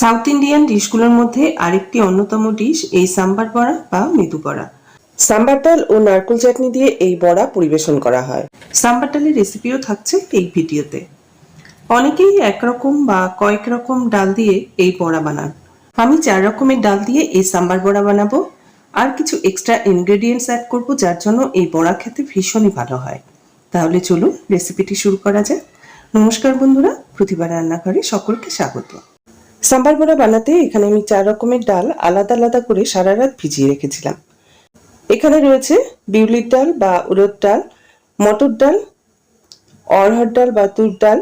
South Indian ডিশগুলোর মধ্যে আরেকটি অন্যতম ডিশ এই সাম্বার বড়া বা মেদু বড়া। সাম্বার ডাল ও নারকেল চাটনি দিয়ে এই বড়া পরিবেশন করা হয়। সাম্বার ডালের রেসিপিও থাকছে এই ভিডিওতে। অনেকেই একরকম বা কয়েক রকম ডাল দিয়ে এই বড়া বানান। আমি চার রকমের ডাল দিয়ে এই সাম্বার বড়া বানাবো। আর কিছু এক্সট্রা ইনগ্রেডিয়েন্টস অ্যাড করব যার জন্য এই বড়া খেতে ভীষণই ভালো হয়। তাহলে চলুন রেসিপিটি শুরু করা যাক। নমস্কার বন্ধুরা প্রতিবার রান্নাঘরে সকলকে স্বাগত। সাম্বার বড়া বানাতে এখানে আমি চার রকমের ডাল আলাদা আলাদা করে সারা রাত ভিজিয়ে রেখেছিলাম। এখানে রয়েছে বিউলির ডাল বা উড়দ ডাল, মটর ডাল অরহর ডাল বা তুর ডাল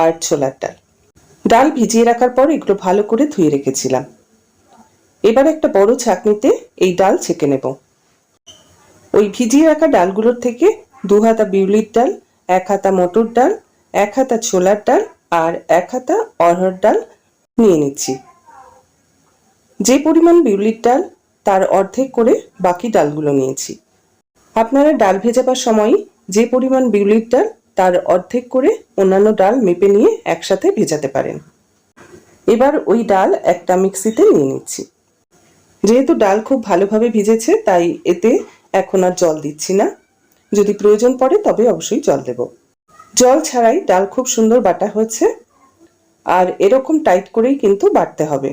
আর ছোলার ডাল। ডাল ভিজিয়ে রাখার পর এগুলো ভালো করে ধুয়ে রেখেছিলাম। এবার একটা বড় ছাঁকনিতে এই ডাল ছেঁকে নেব। ওই ভিজিয়ে রাখা ডালগুলোর থেকে দু হাতা বিউলির ডাল, এক হাতা মটর ডাল, এক হাতা ছোলার ডাল আর এক হাতা অরহর ডাল নিয়ে নিচ্ছি। যে পরিমাণ বিউলির ডাল, তার অর্ধেক করে বাকি ডালগুলো নিয়েছি। আপনারা ডাল ভেজাবার সময় যে পরিমাণ বিউলির ডাল, তার অর্ধেক করে অন্যান্য ডাল মেপে নিয়ে একসাথে ভেজাতে পারেন। এবার ওই ডাল একটা মিক্সিতে নিয়ে নিচ্ছি। যেহেতু ডাল খুব ভালোভাবে ভিজেছে, তাই এতে এখন আর জল দিচ্ছি না। যদি প্রয়োজন পড়ে তবে অবশ্যই জল দেব। জল ছাড়াই ডাল খুব সুন্দর বাটা হয়েছে। আর এরকম টাইট করেই কিন্তু বাটতে হবে।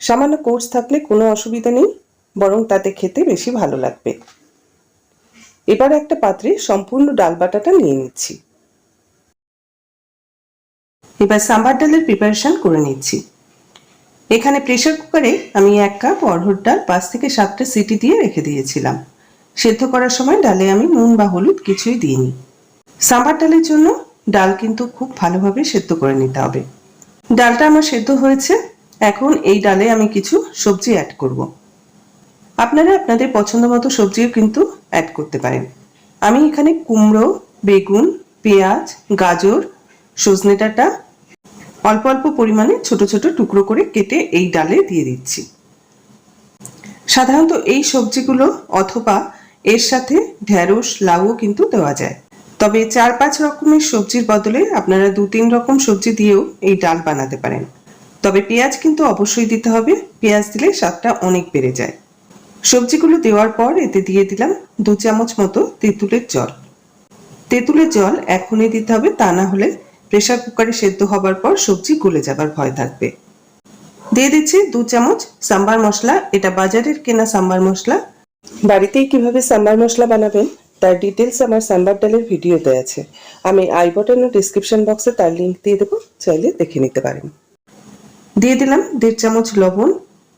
সামান্য কোর্স থাকলে কোনো অসুবিধা নেই, বরং তাতে খেতে বেশি ভালো লাগবে। এবার একটা পাত্রে সম্পূর্ণ ডাল বাটাটা নিয়ে নিচ্ছি। এবার সাম্বার ডালের প্রিপারেশন করে নিচ্ছি। এখানে প্রেসার কুকারে আমি এক কাপ অরহর ডাল পাঁচ থেকে সাতটা সিটি দিয়ে রেখে দিয়েছিলাম। সেদ্ধ করার সময় ডালে আমি নুন বা হলুদ কিছুই দিইনি। সাম্বার ডালের জন্য ডাল কিন্তু খুব ভালোভাবে সেদ্ধ করে নিতে হবে। ডালটা আমার সেদ্ধ হয়েছে, এখন এই ডালে আমি কিছু সবজি অ্যাড করব। আপনারা আপনাদের পছন্দ মতো সবজিও কিন্তু অ্যাড করতে পারেন। আমি এখানে কুমড়ো, বেগুন, পেঁয়াজ, গাজর, সজনে ডাঁটা অল্প অল্প পরিমাণে ছোট ছোট টুকরো করে কেটে এই ডালে দিয়ে দিচ্ছি। সাধারণত এই সবজিগুলো অথবা এর সাথে ঢ্যাঁড়স লাউও কিন্তু দেওয়া যায়। তবে চার পাঁচ রকমের সবজির বদলে আপনারা দু তিন রকম সবজি দিয়েও এই ডাল বানাতে পারেন। তবে পেঁয়াজ কিন্তু অবশ্যই দিতে হবে। পেঁয়াজ দিলে স্বাদটা অনেক বেড়ে যায়। সবজিগুলো দেওয়ার পর এতে দিয়ে দিলাম দু চামচ মতো তেঁতুলের জল। তেঁতুলের জল এখনই দিতে হবে, তা না হলে প্রেসার কুকারে সেদ্ধ হবার পর সবজি গলে যাবার ভয় থাকবে। দিয়ে দিচ্ছি দু চামচ সাম্বার মশলা। এটা বাজারের কেনা সাম্বার মশলা। বাড়িতেই কীভাবে সাম্বার মশলা বানাবেন তার ডিটেলস আমার সাম্বার ডালের ভিডিওতে আছে। আমি আই বটন ও ডিসক্রিপশন বক্সে তার লিঙ্ক দিয়ে দেবো, চাইলে দেখে নিতে পারেন। দিয়ে দিলাম দেড় চামচ লবণ,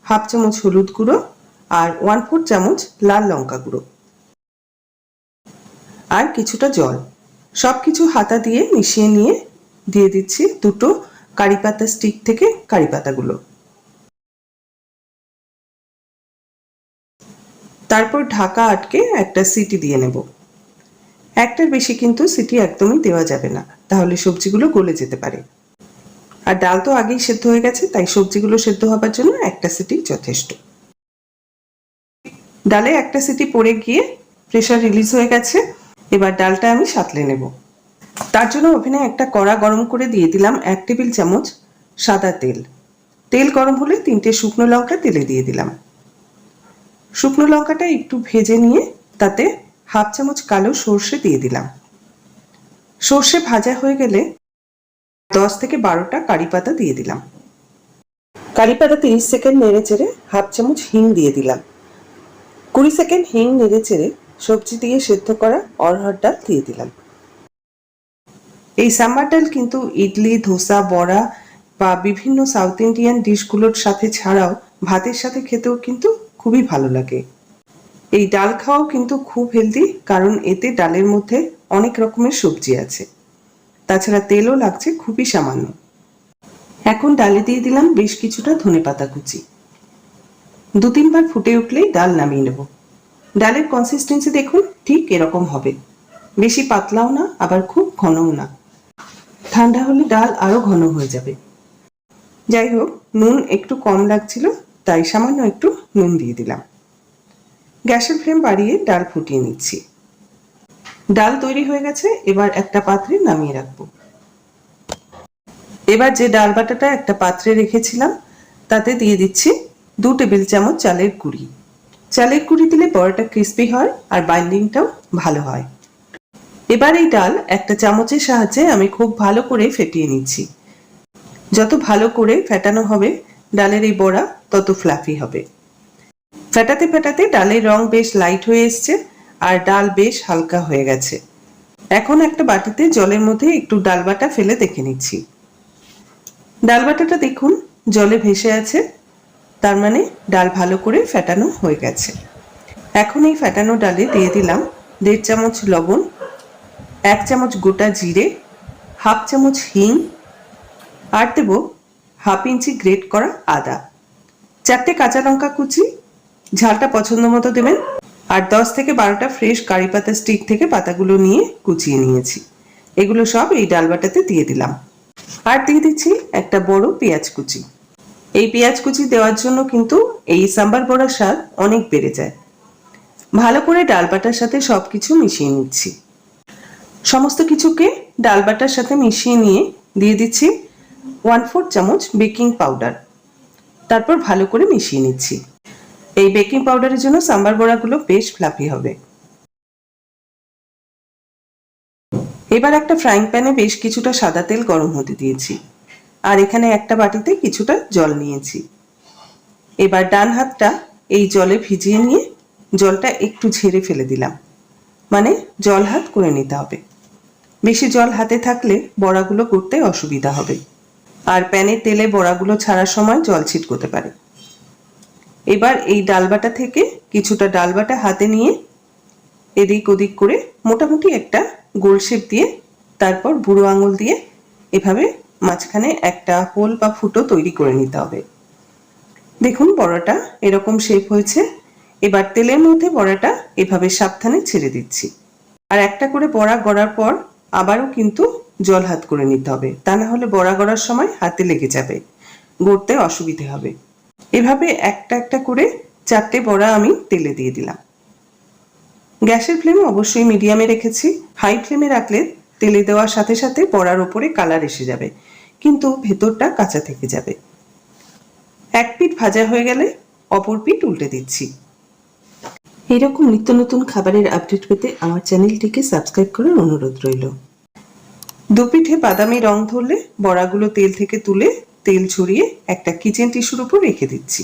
হাফ চামচ হলুদ গুঁড়ো আর ওয়ান ফোর চামচ লাল লঙ্কা গুঁড়ো। আর কিছুটা জল। সব কিছু হাতা দিয়ে মিশিয়ে নিয়ে দিয়ে দিচ্ছি দুটো কারি পাতা স্টিক থেকে কারি পাতাগুলো। তারপর ঢাকা আটকে একটা সিটি দিয়ে নেব। একটার বেশি কিন্তু সিটি একদমই দেওয়া যাবে না, তাহলে সবজিগুলো গলে যেতে পারে। আর ডাল তো আগেই সেদ্ধ হয়ে গেছে, তাই সবজিগুলো সেদ্ধ হবার জন্য একটা সিটি যথেষ্ট। ডালে একটা সিটি পড়ে গিয়ে প্রেশার রিলিজ হয়ে গেছে, এবার ডালটা আমি সাতলে নেব। তার জন্য ওভেনে একটা কড়া গরম করে দিয়ে দিলাম এক টেবিল চামচ সাদা তেল। তেল গরম হলে তিনটে শুকনো লঙ্কা তেলে দিয়ে দিলাম। শুকনো লঙ্কাটা একটু ভেজে নিয়ে তাতে হাফ চামচ কালো সর্ষে দিয়ে দিলাম। সর্ষে ভাজা হয়ে গেলে দশ থেকে বারোটা কারি পাতা দিয়ে দিলাম। কারি পাতা তিরিশ সেকেন্ড নেড়ে চেড়ে হাফ চামচ হিং দিয়ে দিলাম। কুড়ি সেকেন্ড হিং নেড়ে চেড়ে সবজি দিয়ে সেদ্ধ করা অরহর ডাল দিয়ে দিলাম। এই সাম্বার ডাল কিন্তু ইডলি, ধোসা, বড়া বা বিভিন্ন সাউথ ইন্ডিয়ান ডিশগুলোর সাথে ছাড়াও ভাতের সাথে খেতেও কিন্তু খুবই ভালো লাগে। এই ডাল খাওয়াও কিন্তু খুব হেলদি কারণ এতে ডালের মধ্যে অনেক রকমের সবজি আছে। তাছাড়া তেলও লাগছে খুবই সামান্য। এখন ডালে দিয়ে দিলাম বেশ কিছুটা ধনে পাতা কুচি। দু তিনবার ফুটে উঠলেই ডাল নামিয়ে নেব। ডালের কনসিস্টেন্সি দেখুন, ঠিক এরকম হবে। বেশি পাতলাও না, আবার খুব ঘনও না। ঠান্ডা হলে ডাল আরও ঘন হয়ে যাবে। যাই হোক, নুন একটু কম লাগছিল তাই সামান্য একটু নুন দিয়ে দিলাম। গ্যাসের ফ্লেম বাড়িয়ে ডাল ফুটিয়ে নিচ্ছি। ডাল তৈরি হয়ে গেছে, এবার একটা পাত্রে নামিয়ে রাখব। এবার যে ডাল বাটাটা একটা পাত্রে রেখেছিলাম, তাতে দিয়ে দিচ্ছি দু টেবিল চামচ চালের গুঁড়ি। চালের গুঁড়ি দিলে বড়াটা ক্রিস্পি হয় আর বাইন্ডিংটাও ভালো হয়। এবার এই ডাল একটা চামচের সাহায্যে আমি খুব ভালো করে ফেটিয়ে নিচ্ছি। যত ভালো করে ফেটানো হবে ডালের এই বড়া তত ফ্লাফি হবে। ফেটাতে ফেটাতে ডালের রং বেশ লাইট হয়ে এসছে আর ডাল বেশ হালকা হয়ে গেছে। এখন একটা বাটিতে জলের মধ্যে একটু ডাল বাটা ফেলে দেখে নিচ্ছি। ডাল বাটাটা দেখুন, জলে ভেসে আছে, তার মানে ডাল ভালো করে ফেটানো হয়ে গেছে। এখন এই ফেটানো ডালে দিয়ে দিলাম দেড় চামচ লবণ, এক চামচ গোটা জিরে, হাফ চামচ হিং, আর দেব হাফ ইঞ্চি গ্রেট করা আদা। চারটে কাঁচা লঙ্কা কুচি, ঝালটা পছন্দ মতো দেবেন, আর দশ থেকে বারোটা ফ্রেশ কারি পাতা স্টিক থেকে পাতাগুলো নিয়ে কুচিয়ে নিয়েছি। এগুলো সব এই ডালবাটাতে দিয়ে দিলাম। আর দিয়ে দিচ্ছি একটা বড় পেঁয়াজ কুচি। এই পেঁয়াজ কুচি দেওয়ার জন্য কিন্তু এই সাম্বার বড়ার স্বাদ অনেক বেড়ে যায়। ভালো করে ডালবাটার সাথে সব কিছু মিশিয়ে নিচ্ছি। সমস্ত কিছুকে ডালবাটার সাথে মিশিয়ে নিয়ে দিয়ে দিচ্ছি ওয়ান ফোর চামচ বেকিং পাউডার। তারপর ভালো করে মিশিয়ে নিচ্ছি। এই বেকিং পাউডারের জন্য সাম্বার বড়াগুলো বেশ ফ্লাফি হবে। এবার একটা ফ্রাইং প্যানে বেশ কিছুটা সাদা তেল গরম হতে দিয়েছি। আর এখানে একটা বাটিতে কিছুটা জল নিয়েছি। এবার ডান হাতটা এই জলে ভিজিয়ে নিয়ে জলটা একটু ঝেড়ে ফেলে দিলাম। মানে জল হাত করে নিতে হবে। বেশি জল হাতে থাকলে বড়াগুলো করতে অসুবিধা হবে। আর প্যানে তেলে বড়াগুলো ছাড়ার সময় জল ছিটকোতে পারে। এবার এই ডালবাটা থেকে কিছুটা ডালবাটা হাতে নিয়ে এদিক ওদিক করে মোটামুটি একটা গোল শেপ দিয়ে তারপর বুড়ো আঙুল দিয়ে এভাবে মাঝখানে একটা হোল বা ফুটো তৈরি করে নিতে হবে। দেখুন বড়াটা এরকম শেপ হয়েছে। এবার তেলের মধ্যে বড়াটা এভাবে সাবধানে ছেড়ে দিচ্ছি। আর একটা করে বড়া গড়ার পর আবারও কিন্তু জল হাত করে নিতে হবে। তা না হলে বড়া গড়ার সময় হাতে লেগে যাবে। গড়তে অসুবিধে হবে। এভাবে একটা একটা করে চারটে বড়া আমি তেলে দিয়ে দিলাম। গ্যাসের ফ্লেম অবশ্যই মিডিয়ামে রেখেছি। হাই ফ্লেমে রাখলে তেলে দেওয়ার সাথে সাথে বড়ার ওপরে কালার এসে যাবে। কিন্তু ভেতরটা কাঁচা থেকে যাবে। এক পিঠ ভাজা হয়ে গেলে অপর পিঠ উল্টে দিচ্ছি। এরকম নিত্য নতুন খাবারের আপডেট পেতে আমার চ্যানেলটিকে সাবস্ক্রাইব করার অনুরোধ রইল। দুপিঠে বাদামি রং ধরলে বড়াগুলো তেল থেকে তুলে তেল ছড়িয়ে একটা কিচেন টিস্যুর উপর রেখে দিচ্ছি।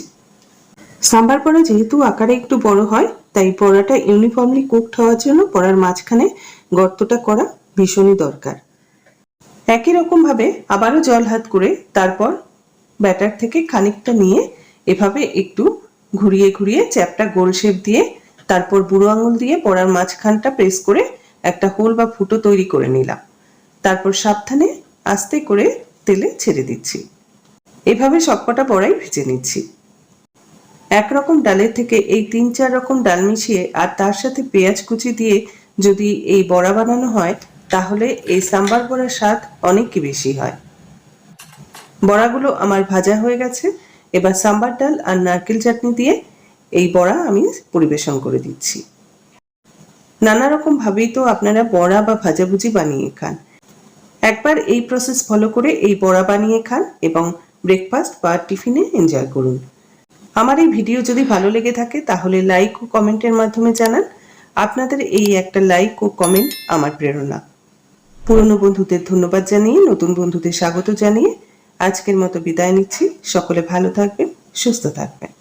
সাম্বার বড়া যেহেতু আকারে একটু বড় হয়, তাই বড়াটা ইউনিফর্মলি কুকড হওয়ার জন্য বড়ার মাঝখানে গর্তটা করা ভীষণই দরকার। একই রকম ভাবে আবারও জল হাত করে তারপর ব্যাটার থেকে খানিকটা নিয়ে এভাবে একটু ঘুরিয়ে ঘুরিয়ে চ্যাপটা গোল শেপ দিয়ে তারপর বুড়ো আঙুল দিয়ে বড়ার মাঝখানটা প্রেস করে একটা হোল বা ফুটো তৈরি করে নিলাম। তারপর সাবধানে আস্তে করে তেলে ছেড়ে দিচ্ছি। এভাবে সবকটা বড়াই ভেজে নিচ্ছি। একরকম ডালের থেকে এই তিন চার রকম ডাল মিশিয়ে আর তার সাথে পেঁয়াজ কুচি দিয়ে যদি এই বড়া বানানো হয়, তাহলে এই সাম্বার বড়ার স্বাদ অনেকই বেশি হয়। বড়াগুলো আমার ভাজা হয়ে গেছে। এবার সাম্বার ডাল আর নারকেল চাটনি দিয়ে এই বড়া আমি পরিবেশন করে দিচ্ছি। নানা রকম ভাবেই তো আপনারা বড়া বা ভাজাভুজি বানিয়ে খান। একবার এই প্রসেস ফলো করে এই বড়া বানিয়ে খান এবং ব্রেকফাস্ট বা টিফিনে এনজয় করুন। আমার এই ভিডিও যদি ভালো লেগে থাকে তাহলে লাইক ও কমেন্টের মাধ্যমে জানান। আপনাদের এই একটা লাইক ও কমেন্ট আমার প্রেরণা। পুরনো বন্ধুদের ধন্যবাদ জানিয়ে, নতুন বন্ধুদের স্বাগত জানিয়ে আজকের মতো বিদায় নিচ্ছি। সকলে ভালো থাকবেন, সুস্থ থাকবেন।